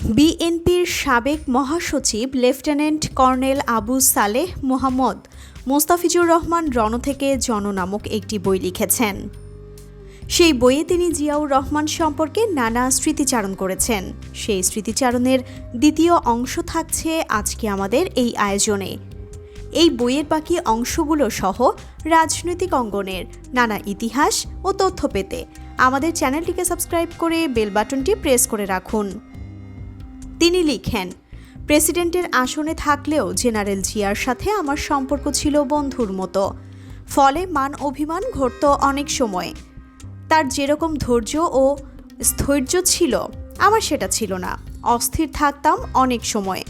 বিএনপির সাবেক মহাসচিব লেফটেন্যান্ট কর্নেল আবু সালেহ মোহাম্মদ মোস্তাফিজুর রহমান রণ থেকে জন নামক একটি বই লিখেছেন। সেই বইয়ে তিনি জিয়াউর রহমান সম্পর্কে নানা স্মৃতিচারণ করেছেন। সেই স্মৃতিচারণের দ্বিতীয় অংশ থাকছে আজকে আমাদের এই আয়োজনে। এই বইয়ের বাকি অংশগুলো সহ রাজনৈতিক অঙ্গনের নানা ইতিহাস ও তথ্য পেতে আমাদের চ্যানেলটিকে সাবস্ক্রাইব করে বেল বাটনটি প্রেস করে রাখুন। তিনি লিখেন, প্রেসিডেন্টের আসনে থাকলেও জেনারেল জিয়ার সাথে আমার সম্পর্ক ছিল বন্ধুর মতো। ফলে মান অভিমান ঘটত অনেক সময়। তার যেরকম ধৈর্য ও স্থৈর্য ছিল, আমার সেটা ছিল না। অস্থির থাকতাম অনেক সময়।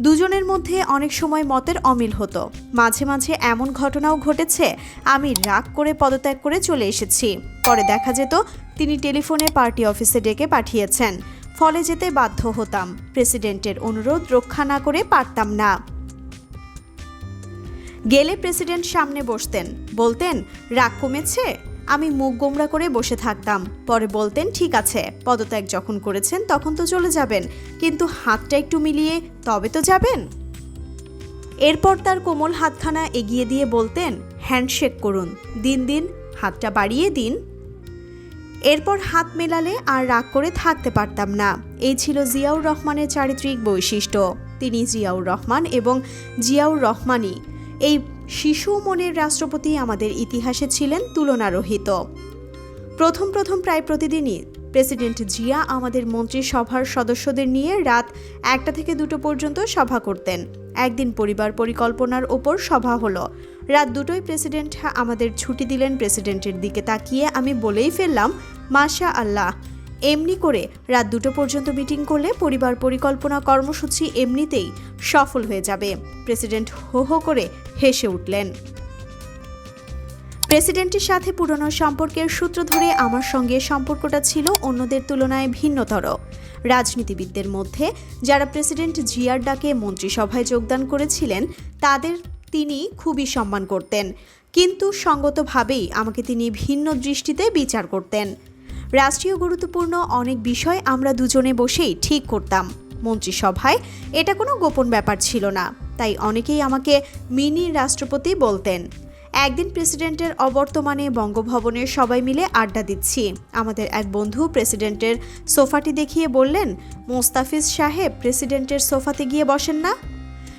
দুজনের মধ্যে অনেক সময় মতের অমিল হতো। মাঝে মাঝে এমন ঘটনাও ঘটেছে, আমি রাগ করে পদত্যাগ করে চলে এসেছি। পরে দেখা যেত তিনি টেলিফোনে পার্টি অফিসে ডেকে পাঠিয়েছেন। ফলে যেতে বাধ্য হতাম। প্রেসিডেন্টের অনুরোধ রক্ষা না করে পারতাম না। গেলে প্রেসিডেন্ট সামনে বসতেন। বলতেন, রাগ কমেছে? আমি মুখ গোমরা করে বসে থাকতাম। পরে বলতেন, ঠিক আছে, পদত্যাগ যখন করেছেন তখন তো চলে যাবেন। কিন্তু হাতটা একটু মিলিয়ে তবে তো যাবেন? এরপর তার কোমল হাতখানা এগিয়ে দিয়ে বলতেন, হ্যান্ডশেক করুন। দিন দিন হাতটা বাড়িয়ে দিন। এরপর হাত মেলালে আর রাগ করে থাকতে পারতাম না। এই ছিল জিয়াউর রহমানের চারিত্রিক বৈশিষ্ট্য। তিনি জিয়াউর রহমান এবং জিয়াউর রহমানই। এই শিশু মনের রাষ্ট্রপতি আমাদের ইতিহাসে ছিলেন তুলনারহিত। প্রথম প্রথম প্রায় প্রতিদিনই প্রেসিডেন্ট জিয়া আমাদের মন্ত্রিসভার সদস্যদের নিয়ে রাত একটা থেকে দুটো পর্যন্ত সভা করতেন। একদিন পরিবার পরিকল্পনার ওপর সভা হলো। রাত দুটোই প্রেসিডেন্ট আমাদের ছুটি দিলেন প্রেসিডেন্টের দিকে তাকিয়ে আমি বলেই ফেললাম মাশা আল্লাহ এমনি করে রাত দুটো পর্যন্ত মিটিং করলে পরিবার পরিকল্পনা কর্মসূচি এমনিতেই সফল হয়ে যাবে। প্রেসিডেন্ট হো হো করে হেসে উঠলেন। প্রেসিডেন্টের সাথে পুরনো সম্পর্কের সূত্র ধরে আমার সঙ্গে সম্পর্কটা ছিল অন্যদের তুলনায় ভিন্নতর। রাজনীতিবিদদের মধ্যে যারা প্রেসিডেন্ট জিয়ার ডাকে মন্ত্রিসভায় যোগদান করেছিলেন, তাদের তিনি খুবই সম্মান করতেন। কিন্তু সঙ্গতভাবেই আমাকে তিনি ভিন্ন দৃষ্টিতে বিচার করতেন। রাষ্ট্রীয় গুরুত্বপূর্ণ অনেক বিষয় আমরা দুজনে বসেই ঠিক করতাম। মন্ত্রিসভায় এটা কোনো গোপন ব্যাপার ছিল না। তাই অনেকেই আমাকে মিনি রাষ্ট্রপতি বলতেন। একদিন প্রেসিডেন্টের অবর্তমানে বঙ্গভবনে সবাই মিলে আড্ডা দিচ্ছি। আমাদের এক বন্ধু প্রেসিডেন্টের সোফাটি দেখিয়ে বললেন, মোস্তাফিজ সাহেব, প্রেসিডেন্টের সোফাতে গিয়ে বসেন না?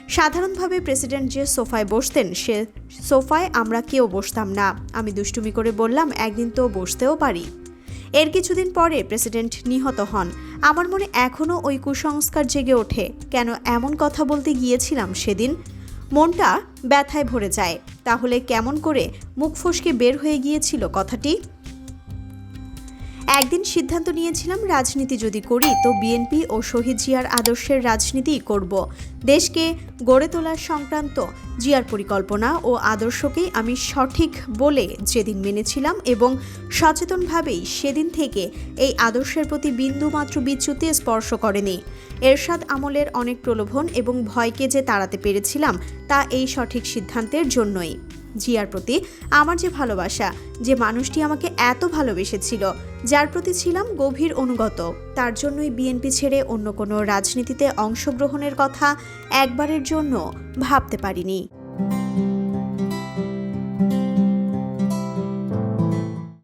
সাধারণভাবে প্রেসিডেন্ট যে সোফায় বসতেন, সে সোফায় আমরা কেউ বসতাম না। আমি দুষ্টুমি করে বললাম, একদিন তো বসতেও পারি। এর কিছুদিন পরে প্রেসিডেন্ট নিহত হন। আমার মনে এখনও ওই কুসংস্কার জেগে ওঠে। কেন এমন কথা বলতে গিয়েছিলাম সেদিন? মনটা ব্যথায় ভরে যায়। তাহলে কেমন করে মুখ ফসকে বের হয়ে গিয়েছিল কথাটি? একদিন সিদ্ধান্ত নিয়েছিলাম রাজনীতি যদি করি, তো বিএনপি ও শহীদ জিয়ার আদর্শের রাজনীতিই করব। দেশকে গড়ে তোলার সংক্রান্ত জিয়ার পরিকল্পনা ও আদর্শকেই আমি সঠিক বলে যেদিন মেনেছিলাম এবং সচেতনভাবেই সেদিন থেকে এই আদর্শের প্রতি বিন্দুমাত্র বিচ্যুতি স্পর্শ করেনি। এরশাদ আমলের অনেক প্রলোভন এবং ভয়কে যে তাড়াতে পেরেছিলাম, তা এই সঠিক সিদ্ধান্তের জন্যই। জিয়ার প্রতি আমার যে ভালোবাসা, যে মানুষটি আমাকে এত ভালোবেসেছিল, যার প্রতি ছিলাম গভীর অনুগত, তার জন্যই বিএনপি ছেড়ে অন্য কোনো রাজনীতিতে অংশগ্রহণের কথা একবারের জন্য ভাবতে পারিনি।